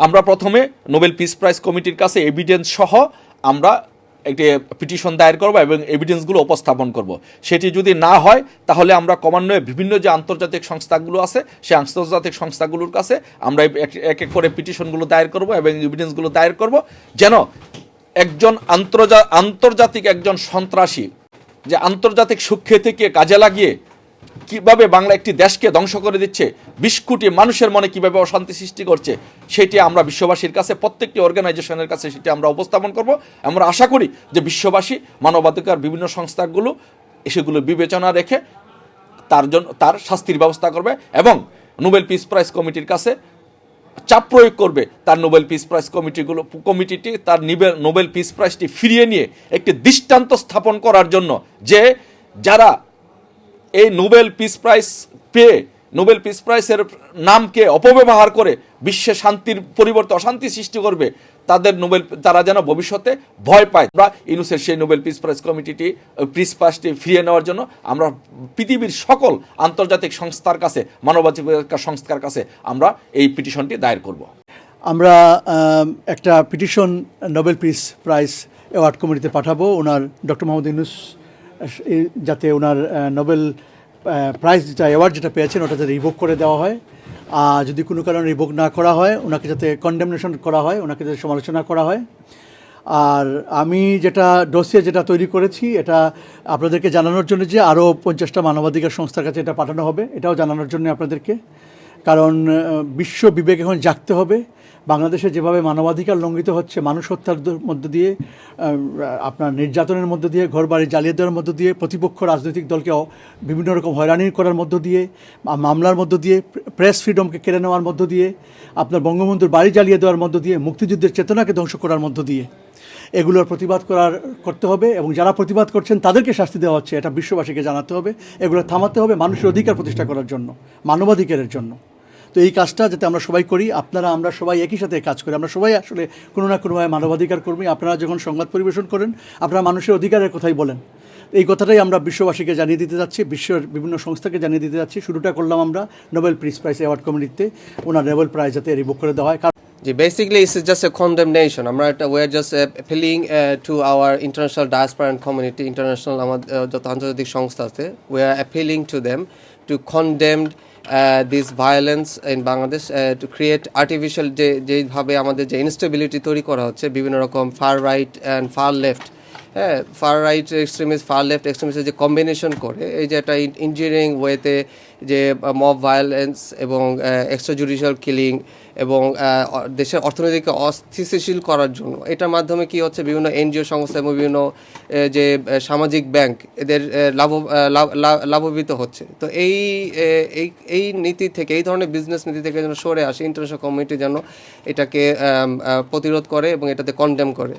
আমরা প্রথমে Nobel peace prize কমিটির কাছে এভিডেন্স সহ আমরা একটি পিটিশন দায়ের করব এবং এভিডেন্সগুলো উপস্থাপন করব। সেটি যদি না হয়, তাহলে আমরা ক্রমান্বয়ে বিভিন্ন যে আন্তর্জাতিক সংস্থাগুলো আছে, সেই আন্তর্জাতিক সংস্থাগুলোর কাছে আমরা এক- এক করে পিটিশনগুলো দায়ের করব এবং এভিডেন্সগুলো দায়ের করব যেন একজন আন্তর্জা, আন্তর্জাতিক একজন সন্ত্রাসী যে আন্তর্জাতিক সুখ্যাতিকে কাজে লাগিয়ে কীভাবে বাংলা একটি দেশকে ধ্বংস করে দিচ্ছে, বিশ কোটি মানুষের মনে কীভাবে অশান্তি সৃষ্টি করছে, সেটি আমরা বিশ্ববাসীর কাছে, প্রত্যেকটি অর্গানাইজেশনের কাছে সেটি আমরা উপস্থাপন করব। আমরা আশা করি যে বিশ্ববাসী, মানবাধিকার বিভিন্ন সংস্থাগুলো সেগুলো বিবেচনা রেখে তার জন্য তার শাস্তির ব্যবস্থা করবে এবং নোবেল পিস প্রাইজ কমিটির কাছে চাপ প্রয়োগ করবে। তার নোবেল পিস প্রাইজ কমিটিগুলো, কমিটিটি তার নিবে- নোবেল পিস প্রাইজটি ফিরিয়ে নিয়ে একটি দৃষ্টান্ত স্থাপন করার জন্য যে যারা এই নোবেল পিস প্রাইজ পেয়ে, নোবেল পিস প্রাইজের নামকে অপব্যবহার করে বিশ্বে শান্তির পরিবর্তে অশান্তি সৃষ্টি করবে, তাদের নোবেল, তারা যেন ভবিষ্যতে ভয় পায়। আমরা ইউনুসের সেই নোবেল পিস প্রাইজ কমিটিটি পিস প্রাইজটি ফিরিয়ে নেওয়ার জন্য আমরা পৃথিবীর সকল আন্তর্জাতিক সংস্থার কাছে, মানবাধিকার সংস্থার কাছে আমরা এই পিটিশনটি দায়ের করব। আমরা একটা petition Nobel peace prize award কমিটিতে পাঠাবো। ওনার ডক্টর মোহাম্মদ ইউনুস যাতে ওনার নোবেল প্রাইজ যেটা, অ্যাওয়ার্ড যেটা পেয়েছেন, ওটা যাতে রিভোক করে দেওয়া হয়। আর যদি কোনো কারণে রিভোক না করা হয়, ওনাকে যাতে কন্ডেমনেশন করা হয়, ওনাকে যাতে সমালোচনা করা হয়। আর আমি যেটা ডোসিয়ে যেটা তৈরি করেছি, এটা আপনাদেরকে জানানোর জন্য যে আরও পঞ্চাশটা মানবাধিকার সংস্থার কাছে এটা পাঠানো হবে। এটাও জানানোর জন্য আপনাদেরকে। কারণ বিশ্ব বিবেক এখন জাগতে হবে। বাংলাদেশে যেভাবে মানবাধিকার লঙ্ঘিত হচ্ছে, মানুষ হত্যার মধ্য দিয়ে আপনার নির্যাতনের মধ্য দিয়ে ঘর বাড়ি জ্বালিয়ে দেওয়ার মধ্য দিয়ে, প্রতিপক্ষ রাজনৈতিক দলকে বিভিন্ন রকম হয়রানি করার মধ্য দিয়ে মামলার মধ্য দিয়ে, প্রেস ফ্রিডমকে কেড়ে নেওয়ার মধ্য দিয়ে, আপনার বঙ্গবন্ধুর বাড়ি জ্বালিয়ে দেওয়ার মধ্য দিয়ে, মুক্তিযুদ্ধের চেতনাকে ধ্বংস করার মধ্য দিয়ে, এগুলোর প্রতিবাদ করার, করতে হবে এবং যারা প্রতিবাদ করছেন তাদেরকে শাস্তি দেওয়া হচ্ছে। এটা বিশ্ববাসীকে জানাতে হবে, এগুলো থামাতে হবে মানুষের অধিকার প্রতিষ্ঠা করার জন্য, মানবাধিকারের জন্য। তো এই কাজটা যাতে আমরা সবাই করি, আপনারা, আমরা সবাই একই সাথে কাজ করি। আমরা সবাই আসলে কোনো না কোনোভাবে মানবাধিকার কর্মী। আপনারা যখন সংবাদ পরিবেশন করেন, আপনারা মানুষের অধিকারের কথাই বলেন। এই কথাটাই আমরা বিশ্ববাসীকে জানিয়ে দিতে যাচ্ছি, বিশ্বের বিভিন্ন সংস্থাকে জানিয়ে দিতে যাচ্ছি। শুরুটা করলাম আমরা নোবেল পিস প্রাইজ অ্যাওয়ার্ড কমিটিতে। ওনার নোবেল প্রাইজ যাতে রিভোক করে দেওয়া হয়। জি basically it's just a condemnation আমরা একটা are just appealing to our international diaspora and community international আমাদের যত আন্তর্জাতিক সংস্থা আছে we are appealing to them to condemned this violence in Bangladesh to create artificial যে যেভাবে আমাদের যে ইনস্টেবিলিটি তৈরি করা হচ্ছে, বিভিন্ন রকম far right and far left হ্যাঁ far right extremist far left এক্সট্রিমিস্টের যে কম্বিনেশন করে, এই যে একটা ইঞ্জিনিয়ারিং ওয়েতে যে মব ভায়োলেন্স এবং এক্সট্রা জুডিশিয়াল কিলিং এবং দেশের অর্থনীতিকে অস্থিতিশীল করার জন্য। এটার মাধ্যমে কি হচ্ছে? বিভিন্ন এনজিও সংস্থা এবং বিভিন্ন যে সামাজিক ব্যাংক, এদের লাভ লাভ- লাভ- লাভবিত হচ্ছে। তো এই এই নীতি থেকে, এই ধরনের বিজনেস নীতি থেকে যেন সরে আসে ইন্টারন্যাশনাল কমিউনিটি যেন এটাকে প্রতিরোধ করে এবং এটাতে কন্ডেম করে।